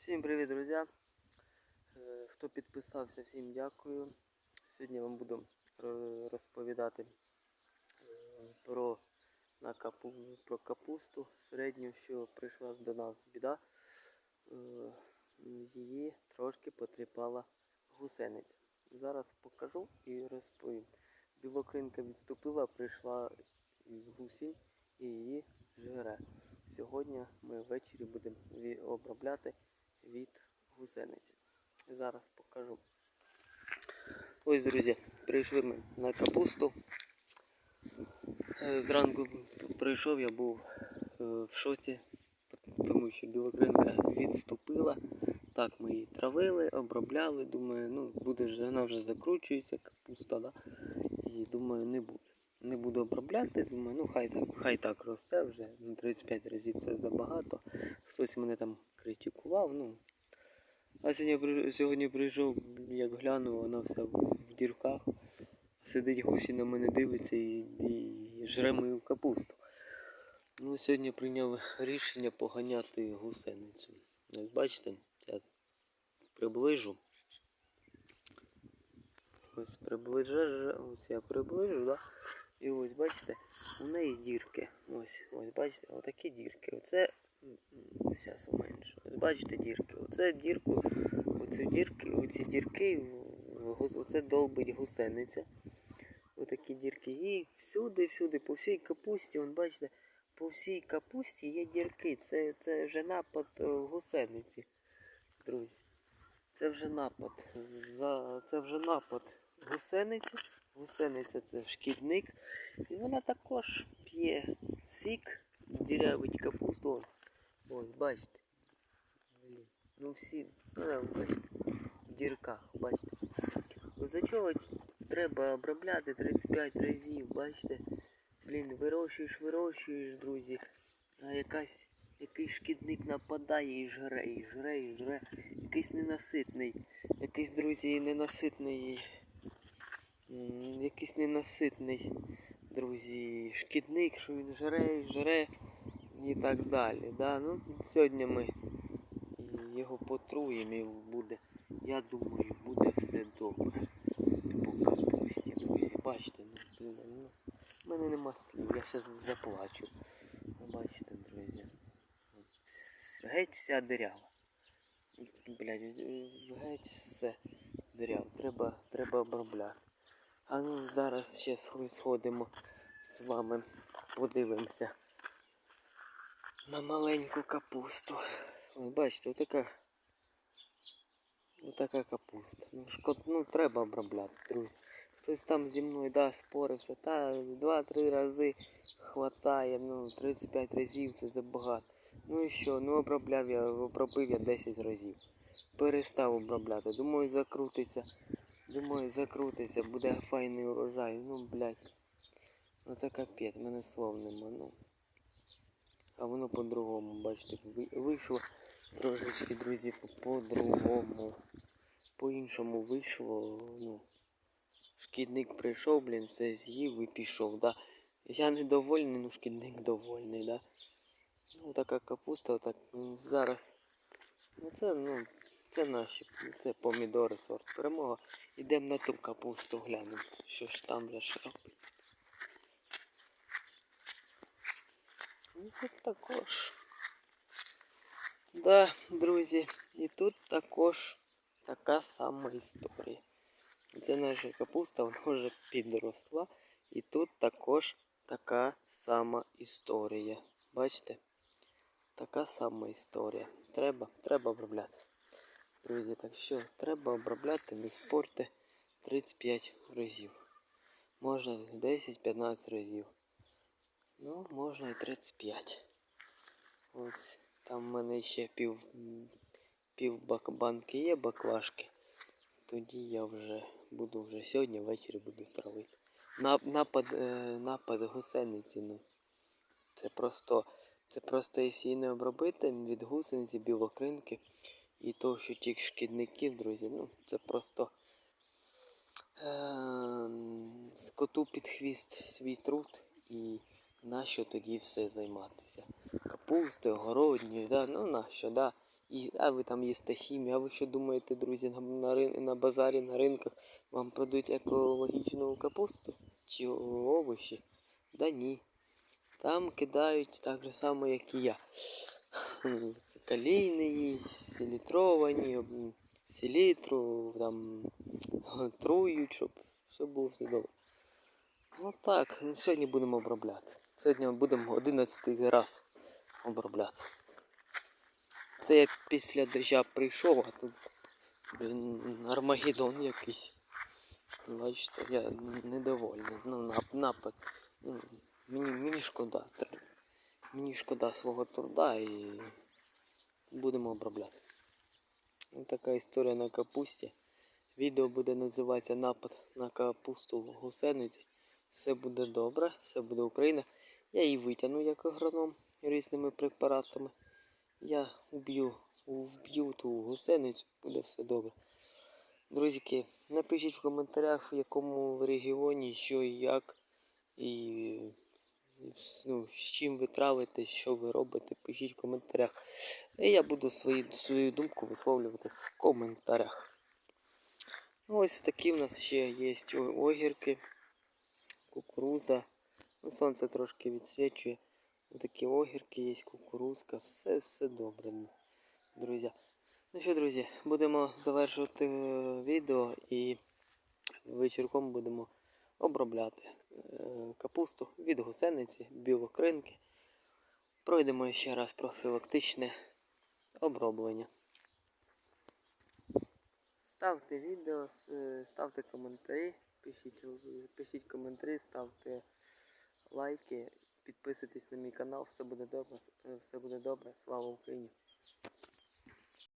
Всім привіт, друзі! Е, Хто підписався, всім дякую. Сьогодні я вам буду розповідати е, про, на капу, про капусту середню, що прийшла до нас біда. Е, Її трошки потріпала гусениця. Зараз покажу і розповім. Білокринка відступила, прийшла гусінь і її жире. Сьогодні ми ввечері будемо обробляти від гусениці. Зараз покажу. Ось, друзі, прийшли ми на капусту. Е, Зранку прийшов, я був е, в шоці, тому що білокринка відступила. Так, ми її травили, обробляли. Думаю, ну буде ж, вона вже закручується, капуста, да? і думаю, не буду. Не буду обробляти, думаю, ну хай так, хай так росте вже. Ну, 35 разів це забагато. Хтось мене там критикував, ну. А сьогодні, сьогодні прийшов, як глянув, вона вся в дірках. Сидить гусі на мене дивиться і, і жре мою капусту. Ну, сьогодні прийняв рішення поганяти гусеницю. Ось бачите, зараз приближу. Ось приближу, ось я приближу, да? І ось бачите, у неї дірки. Ось, ось бачите, отакі дірки. Оце зараз уменшу. Ось бачите дірки. Оце дірку, оці дірки, оці дірки, оце долбить гусениця. Отакі дірки. І всюди, всюди, по всій капусті, вон бачите, по всій капусті є дірки. Це, це вже напад е, гусениці, друзі. Це вже напад. За... Це вже напад гусениці. Гусениця це шкідник. І вона також п'є сік, дірявить капусту. Ось, бачите. Ну всі, ну бачите, в дірках, бачите. За чого треба обробляти 35 разів, бачите? Блін, вирощуєш, вирощуєш, друзі. А якась, якийсь шкідник нападає і жре, і жре, і жре. Якийсь ненаситний. Якийсь, друзі, ненаситний. Якийсь ненаситний, друзі, шкідник, що він жре, жре і так далі. Да? Ну, сьогодні ми його потруємо і буде, я думаю, буде все добре. По капусті, друзі. Бачите, ну, ну, в мене нема слів, я зараз заплачу. Ну, Бачите, друзі. Геть вся дирява. Блядь, геть все дирява. Треба, треба обробляти. А ну зараз ще схо- сходимо з вами, подивимося на маленьку капусту. Ось бачите, отака. Отака капуста. Ну, шкод, ну треба обробляти, друзі. Хтось там зі мною да, спорився, та 2-3 рази хватає, ну 35 разів це забагато. Ну і що? Ну обробляв я, обробив я 10 разів. Перестав обробляти. Думаю, закрутиться. Думаю, закрутиться, буде файний урожай. Ну, блядь. Ну це капець, мене слов нема, ну. А воно по-другому, бачите, вийшло трошечки, друзі, по-другому. По-іншому вийшло, ну. Шкідник прийшов, блін, все з'їв і пішов, да. Я недовольний, ну шкідник довольний, да. Ну така капуста, отак, ну, зараз. Ну це, ну, це наші, це помідори сорт перемога. Ідемо на ту капусту глянемо, що ж там робить. Ну тут також. Да, друзі, і тут також така сама історія. Це наша капуста, вона вже підросла. І тут також така сама історія. Бачите? Така сама історія. Треба, треба обробляти. Друзі, так що треба обробляти, не спорте 35 разів. Можна 10-15 разів. Ну, можна і 35. Ось там в мене ще пів, пів банки є баклажки. Тоді я вже буду вже сьогодні ввечері буду травити. Нап- Напад, е, напад гусениці, ну. Це просто, це просто якщо її не обробити від гусениці, білокринки і того, що тих шкідників, друзі, ну це просто е, скоту під хвіст свій труд і нащо тоді все займатися? Капусти, огородні, да? ну нащо, да? І, а ви там їсте хімію. А ви що думаєте, друзі, на, на, на базарі, на ринках вам продають екологічну капусту чи овочі? Да ні. Там кидають так же само, як і я. Калійні, селітровані, селітру, там трують, щоб все було все добре. Ну так, ну, сьогодні будемо обробляти. Сьогодні будемо 11 раз обробляти. Це я після дождя прийшов, а тут блін, Армагеддон якийсь. Бачите, я недовольний. Ну, напад. Ну, мені, мені шкода. Мені шкода свого труда і будемо обробляти. Ось така історія на капусті. Відео буде називатися Напад на капусту в гусениці. Все буде добре, все буде Україна. Я її витягну як агроном різними препаратами. Я вб'ю, вб'ю ту гусеницю, буде все добре. Друзіки, напишіть в коментарях, в якому регіоні, що і як, і ну, з чим ви травите, що ви робите, пишіть в коментарях. І я буду свої, свою думку висловлювати в коментарях. Ну, ось такі в нас ще є огірки, кукуруза. Ну, сонце трошки відсвічує. Ось такі огірки є, кукурузка, все, все добре, друзі. Ну що, друзі, будемо завершувати е, відео і вечірком будемо обробляти е, капусту від гусениці, білокринки. Пройдемо ще раз профілактичне оброблення. Ставте відео, ставте коментарі, пишіть, е, пишіть коментарі, ставте лайки, підписуйтесь на мій канал, все буде добре, е, все буде добре. Слава Україні!